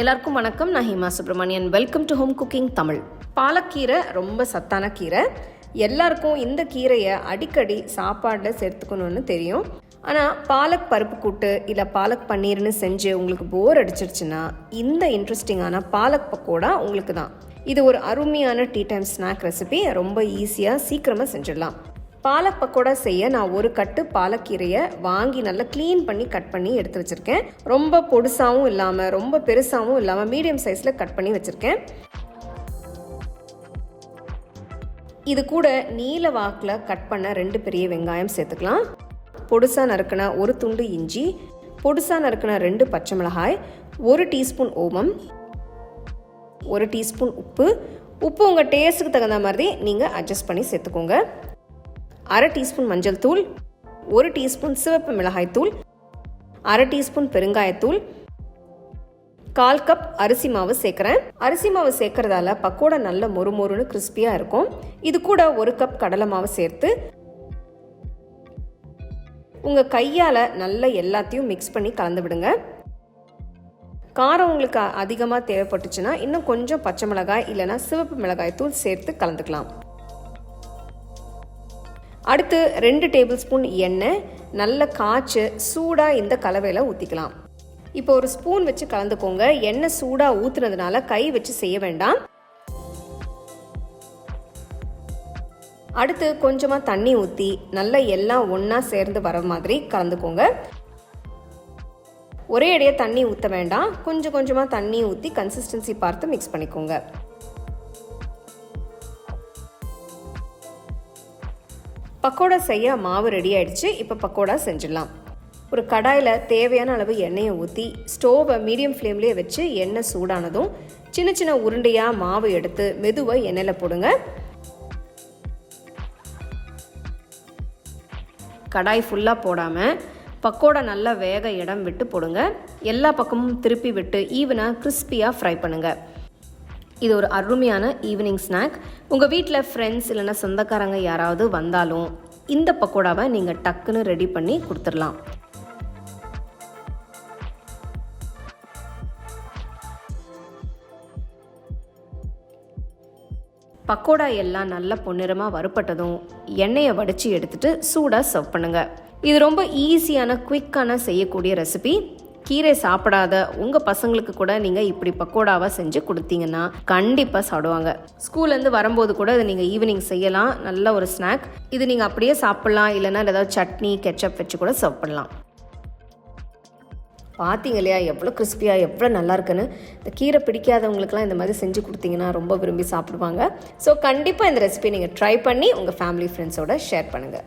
எல்லாருக்கும் வணக்கம். நான் Hima Subramanian welcome to home cooking Tamil. பாலக்கீரை ரொம்ப சத்தான கீரை. எல்லாருக்கும் இந்த கீரையை அடிக்கடி சாப்பாடில் சேர்த்துக்கணும்னு தெரியும். ஆனால் பாலக் பருப்பு கூட்டு இல்லை பாலக் பன்னீர்னு செஞ்சு உங்களுக்கு போர் அடிச்சிருச்சுன்னா இந்த இன்ட்ரெஸ்டிங்கான பாலக் பக்கோடா உங்களுக்கு தான் இது ஒரு அருமையான டீ டைம் ஸ்நாக் ரெசிபி ரொம்ப ஈஸியாக சீக்கிரமாக செஞ்சிடலாம். பாலக் பக்கோடா செய்ய நான் ஒரு கட்டு பாலக்கீரையை வாங்கி நல்லா க்ளீன் பண்ணி கட் பண்ணி எடுத்து வச்சுருக்கேன். ரொம்ப பொடுசாகவும் இல்லாமல் ரொம்ப பெருசாகவும் இல்லாமல் மீடியம் சைஸில் கட் பண்ணி வச்சுருக்கேன். இது கூட நீல வாக்கில் கட் பண்ண ரெண்டு பெரிய வெங்காயம் சேர்த்துக்கலாம். பொடுசாக நறுக்கின ஒரு துண்டு இஞ்சி பொடுசாக நறுக்கின ரெண்டு பச்சை மிளகாய் ஒரு டீஸ்பூன் ஓமம் ஒரு டீஸ்பூன் உப்பு. உப்பு உங்கள் டேஸ்ட்டுக்கு தகுந்த மாதிரி நீங்கள் அட்ஜஸ்ட் பண்ணி சேர்த்துக்கோங்க. அரை டீஸ்பூன் மஞ்சள் தூள் ஒரு டீஸ்பூன் சிவப்பு மிளகாய் தூள் அரை டீஸ்பூன் பெருங்காயத்தூள் கால் கப் அரிசி மாவு சேர்க்குறேன். அரிசி மாவு சேர்க்கறதால பக்கோடா நல்ல மொறு மொறுன்னு கிறிஸ்பியாக இருக்கும். இது கூட ஒரு கப் கடலை மாவு சேர்த்து உங்கள் கையால் நல்லா எல்லாத்தையும் மிக்ஸ் பண்ணி கலந்து விடுங்க. காரம் உங்களுக்கு அதிகமாக தேவைப்பட்டுச்சுன்னா இன்னும் கொஞ்சம் பச்சை மிளகாய் இல்லைன்னா சிவப்பு மிளகாய் தூள் சேர்த்து கலந்துக்கலாம். அடுத்து ரெண்டு டேபிள் ஸ்பூன் எண்ணெய் நல்ல காய்ச்சி சூடாக இந்த கலவையில் ஊற்றிக்கலாம் இப்போ ஒரு ஸ்பூன் வச்சு கலந்துக்கோங்க. எண்ணெய் சூடாக ஊற்றுனதுனால கை வச்சு செய்ய வேண்டாம். அடுத்து கொஞ்சமாக தண்ணி ஊற்றி நல்லா எல்லாம் ஒன்றா சேர்ந்து வர மாதிரி கலந்துக்கோங்க. ஒரே அடியாக தண்ணி ஊற்ற வேண்டாம். கொஞ்சம் கொஞ்சமாக தண்ணி ஊற்றி கன்சிஸ்டன்சி பார்த்து மிக்ஸ் பண்ணிக்கோங்க. பக்கோடா செய்ய மாவு ரெடி ஆயிடுச்சு. இப்போ பக்கோடா செஞ்சிடலாம். ஒரு கடாயில் தேவையான அளவு எண்ணெயை ஊற்றி ஸ்டோவை மீடியம் ஃப்ளேம்லேயே வச்சு எண்ணெய் சூடானதும் சின்ன சின்ன உருண்டையாக மாவு எடுத்து மெதுவாக எண்ணெயில் போடுங்க. கடாய் ஃபுல்லாக போடாமல் பக்கோடா நல்லா வேக இடம் விட்டு போடுங்க. எல்லா பக்கமும் திருப்பி விட்டு ஈவனாக கிறிஸ்பியாக ஃப்ரை பண்ணுங்கள் இது ஒரு அருமையான ஈவினிங் ஸ்நாக் உங்கள் வீட்டில் ஃப்ரெண்ட்ஸ் இல்லைன்னா சொந்தக்காரங்க யாராவது வந்தாலும் இந்த பக்கோடாவை நீங்கள் டக்குன்னு ரெடி பண்ணி கொடுத்துடலாம். பக்கோடா எல்லாம் நல்ல பொன்னிறமாக வறுப்பட்டதும் எண்ணெயை வடித்து எடுத்துட்டு சூடாக சர்வ் பண்ணுங்கள் இது ரொம்ப ஈஸியான குயிக்கான செய்யக்கூடிய ரெசிபி கீரை சாப்பிடாத உங்கள் பசங்களுக்கு கூட நீங்கள் இப்படி பக்கோடாவாக செஞ்சு கொடுத்தீங்கன்னா கண்டிப்பாக சாப்பிடுவாங்க. ஸ்கூல்லேருந்து வரும்போது கூட இதை நீங்கள் ஈவினிங் செய்யலாம். நல்ல ஒரு ஸ்நாக் இது நீங்கள் அப்படியே சாப்பிட்லாம். இல்லைன்னா ஏதாவது சட்னி கெச்சப் வச்சு கூட சர்வ் பண்ணலாம் பார்த்தீங்க இல்லையா எவ்வளோ கிறிஸ்பியாக எவ்வளோ நல்லா இருக்குன்னு. இந்த கீரை பிடிக்காதவங்களுக்குலாம் இந்த மாதிரி செஞ்சு கொடுத்தீங்கன்னா ரொம்ப விரும்பி சாப்பிடுவாங்க. ஸோ கண்டிப்பாக இந்த ரெசிபி நீங்கள் ட்ரை பண்ணி உங்கள் ஃபேமிலி ஃப்ரெண்ட்ஸோட ஷேர் பண்ணுங்கள்